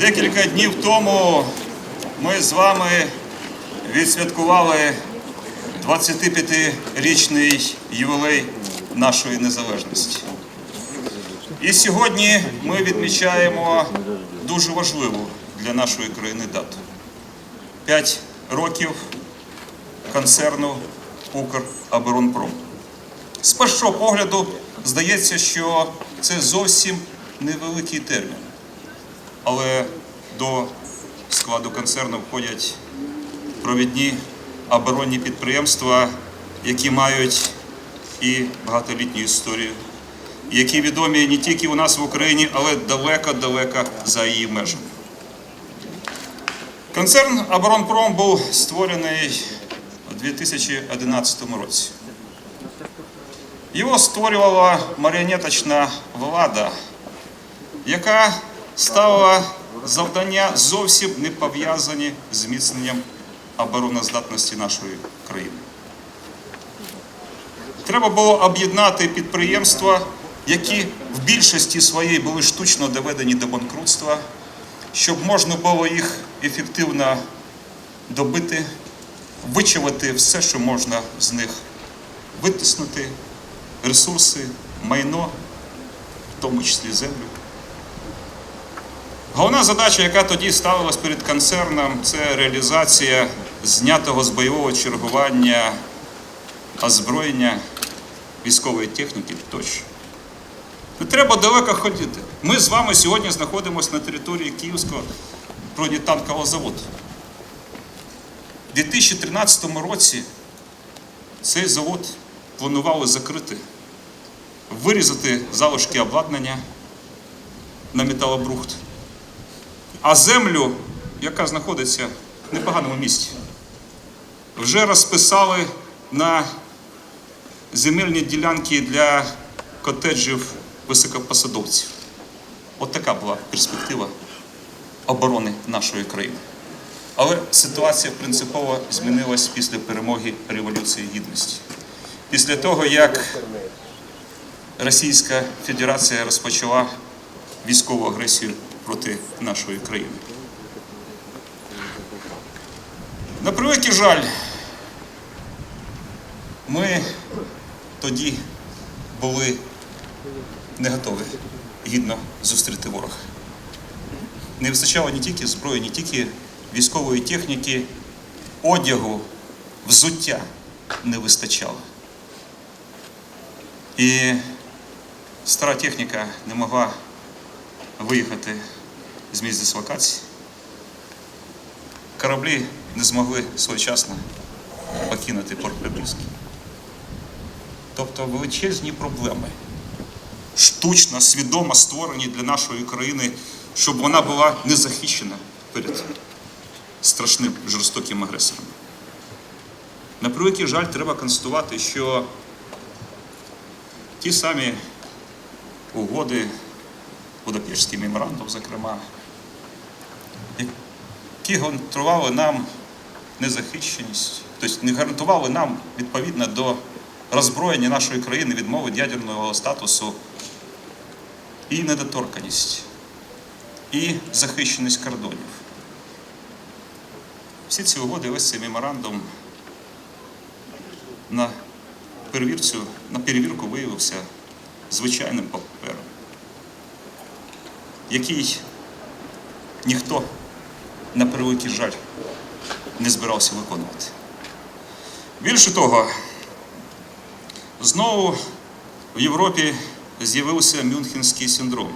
Декілька днів тому ми з вами відсвяткували 25-річний ювілей нашої незалежності. І сьогодні ми відмічаємо дуже важливу для нашої країни дату. П'ять років концерну Укроборонпром. З першого погляду здається, що це зовсім невеликий термін. Але до складу концерну входять провідні оборонні підприємства, які мають і багатолітню історію, які відомі не тільки у нас в Україні, але далеко-далеко за її межами. Концерн Оборонпром був створений у 2011 році. Його створювала маріонеточна влада, яка ставила завдання зовсім не пов'язані з зміцненням обороноздатності нашої країни. Треба було об'єднати підприємства, які в більшості своєї були штучно доведені до банкрутства, щоб можна було їх ефективно добити, вичавити все, що можна з них витиснути, ресурси, майно, в тому числі землю. Головна задача, яка тоді ставилась перед концерном, це реалізація знятого з бойового чергування озброєння військової техніки тощо. Не треба далеко ходити. Ми з вами сьогодні знаходимося на території Київського бронетанкового заводу. У 2013 році цей завод планували закрити, вирізати залишки обладнання на металобрухт, а землю, яка знаходиться в непоганому місці, вже розписали на земельні ділянки для котеджів високопосадовців. От така була перспектива оборони нашої країни. Але ситуація принципово змінилась після перемоги Революції Гідності. Після того, як Російська Федерація розпочала військову агресію проти нашої країни. На превеликий жаль, ми тоді були не готові гідно зустріти ворога. Не вистачало не тільки зброї, не тільки військової техніки, одягу, взуття не вистачало. І стара техніка не могла виїхати з місць дислокації. Кораблі не змогли своєчасно покинути порт Прибильський. Тобто величезні проблеми, штучно, свідомо створені для нашої країни, щоб вона була не захищена перед страшним жорстоким агресором. На превеликий жаль, треба констатувати, що ті самі угоди, Будапештський меморандум, зокрема, які гарантували нам незахищеність, тобто не гарантували нам відповідно до роззброєння нашої країни відмови від ядерного статусу і недоторканість, і захищеність кордонів. Всі ці угоди, весь цей меморандум на на перевірку виявився звичайним папером, який ніхто на превеликий жаль не збирався виконувати. Більше того, знову в Європі з'явився Мюнхенський синдром,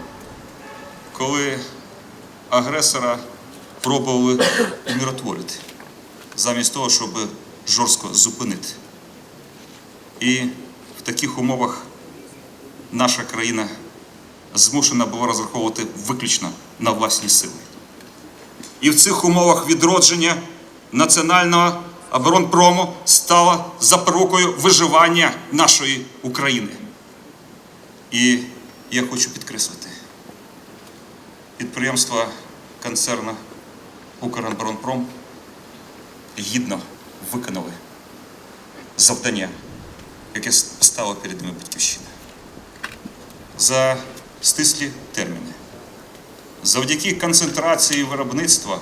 коли агресора пробували умиротворити, замість того, щоб жорстко зупинити. І в таких умовах наша країна змушена була розраховувати виключно на власні сили. І в цих умовах відродження національного оборонпрому стало запорукою виживання нашої України. І я хочу підкреслити, підприємства концерну Укроборонпром гідно виконали завдання, яке стало перед ними батьківщина. За стислі терміни. Завдяки концентрації виробництва,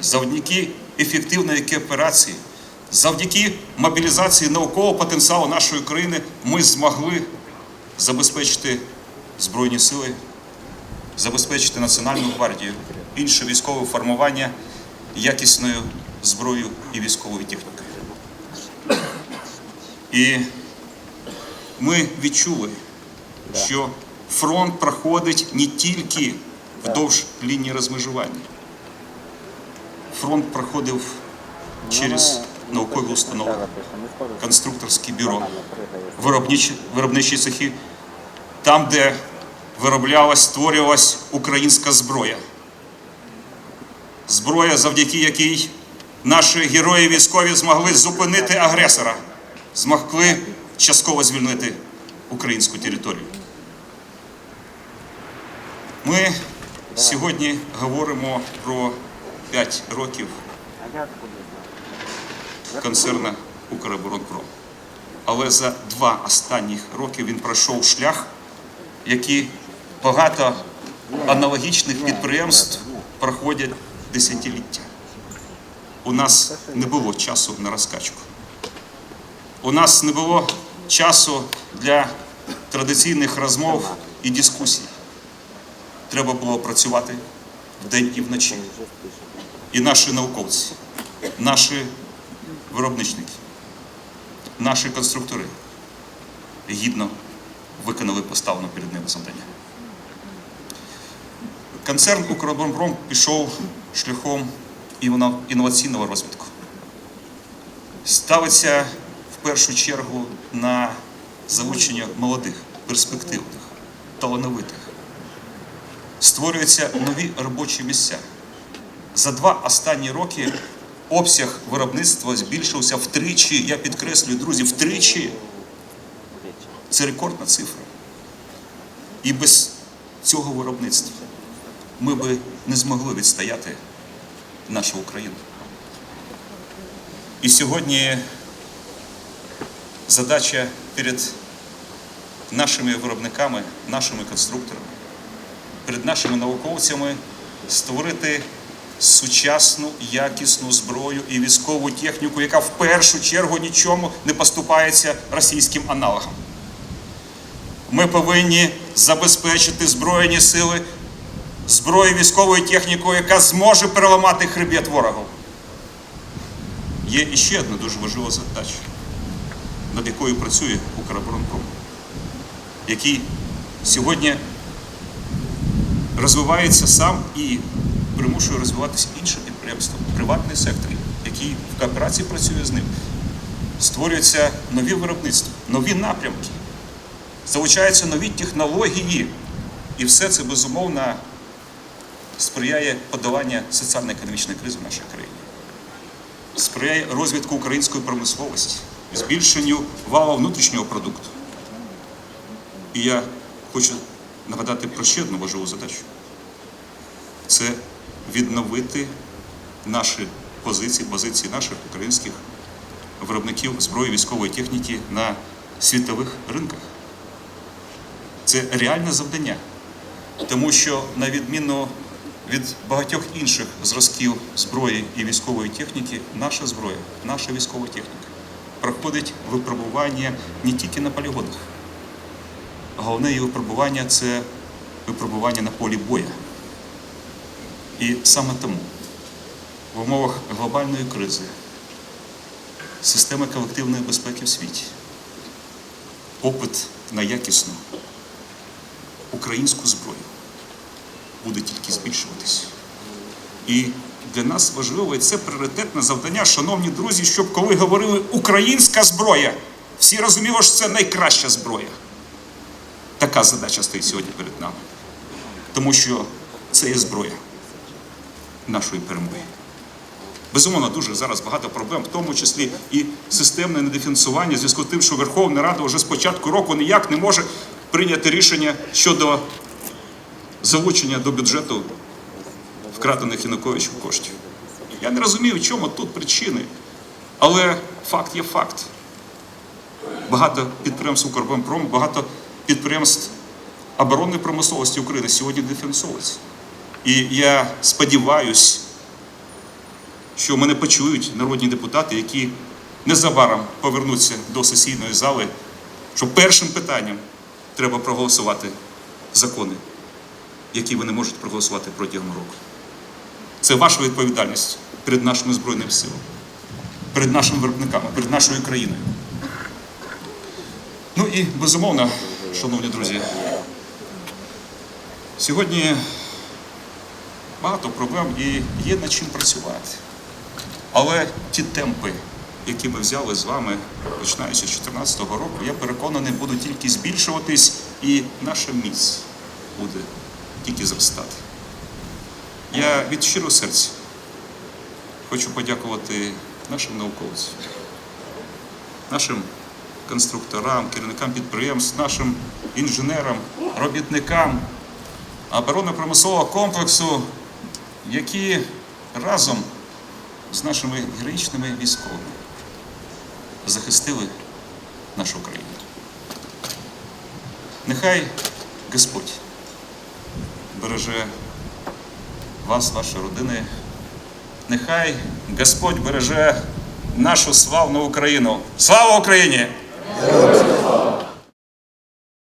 завдяки ефективної кооперації, завдяки мобілізації наукового потенціалу нашої країни ми змогли забезпечити Збройні сили, забезпечити Національну гвардію, інше військове формування якісною зброєю і військовою технікою. І ми відчули, що фронт проходить не тільки вдовж лінії розмежування. Фронт проходив через наукові установи, конструкторські бюро, виробничі, виробничі цехи, там, де вироблялась, створювалась українська зброя. Зброя, завдяки якій наші герої військові змогли зупинити агресора, змогли частково звільнити українську територію. Ми сьогодні говоримо про 5 років концерна Укроборонпром. Але за два останніх роки він пройшов шлях, який багато аналогічних підприємств проходять десятиліття. У нас не було часу на розкачку. У нас не було часу для традиційних розмов і дискусій. Треба було працювати вдень і вночі. І наші науковці, наші виробничники, наші конструктори гідно виконали поставлене перед ними завдання. Концерн «Укроборонпром» пішов шляхом інноваційного розвитку. Ставиться в першу чергу на залучення молодих, перспективних, талановитих. Створюються нові робочі місця. За два останні роки обсяг виробництва збільшився втричі. Я підкреслюю, друзі, втричі. Це рекордна цифра. І без цього виробництва ми би не змогли відстояти нашу Україну. І сьогодні задача перед нашими виробниками, нашими конструкторами, перед нашими науковцями створити сучасну якісну зброю і військову техніку, яка в першу чергу нічому не поступається російським аналогам. Ми повинні забезпечити Збройні сили зброю військовою технікою, яка зможе переламати хребет ворогу. Є іще одна дуже важлива задача, над якою працює Укроборонпром, який сьогодні розвивається сам і примушує розвиватися інше підприємство, приватний сектор, який в кооперації працює з ним. Створюються нові виробництва, нові напрямки, залучаються нові технології. І все це безумовно сприяє подоланню соціально-економічної кризи в нашій країні, сприяє розвитку української промисловості, збільшенню валу внутрішнього продукту. І я хочу нагадати про ще одну важливу задачу це відновити наші позиції, позиції наших українських виробників зброї військової техніки на світових ринках. Це реальне завдання, тому що на відміну від багатьох інших зразків зброї і військової техніки, наша зброя, наша військова техніка проходить випробування не тільки на полігонах. Головне її випробування це випробування на полі боя. І саме тому в умовах глобальної кризи, системи колективної безпеки в світі, попит на якісну українську зброю буде тільки збільшуватись. І для нас важливо, і це пріоритетне завдання, шановні друзі, щоб коли говорили українська зброя, всі розуміли, що це найкраща зброя. Така задача стоїть сьогодні перед нами. Тому що це є зброя нашої перемоги. Безумовно, дуже зараз багато проблем, в тому числі і системне недефінансування, зв'язку з тим, що Верховна Рада вже з початку року ніяк не може прийняти рішення щодо залучення до бюджету вкрадених Януковичем коштів. Я не розумію, в чому тут причини, але факт є факт. Багато підприємств Укрборонпром, багато підприємств оборонної промисловості України сьогодні дефінансовуються. І я сподіваюсь, що мене почують народні депутати, які незабаром повернуться до сесійної зали, що першим питанням треба проголосувати закони, які ви не можете проголосувати протягом року. Це ваша відповідальність перед нашими Збройними силами, перед нашими виробниками, перед нашою країною. Ну і безумовно, шановні друзі, сьогодні багато проблем і є над чим працювати. Але ті темпи, які ми взяли з вами, починаючи з 2014 року, я переконаний, будуть тільки збільшуватись, і наша міць буде тільки зростати. Я від щирого серця хочу подякувати нашим науковцям, нашим конструкторам, керівникам підприємств, нашим інженерам, робітникам оборонно-промислового комплексу, які разом з нашими героїчними військовими захистили нашу країну. Нехай Господь береже вас, ваші родини. Нехай Господь береже нашу славну Україну. Слава Україні! Yeah.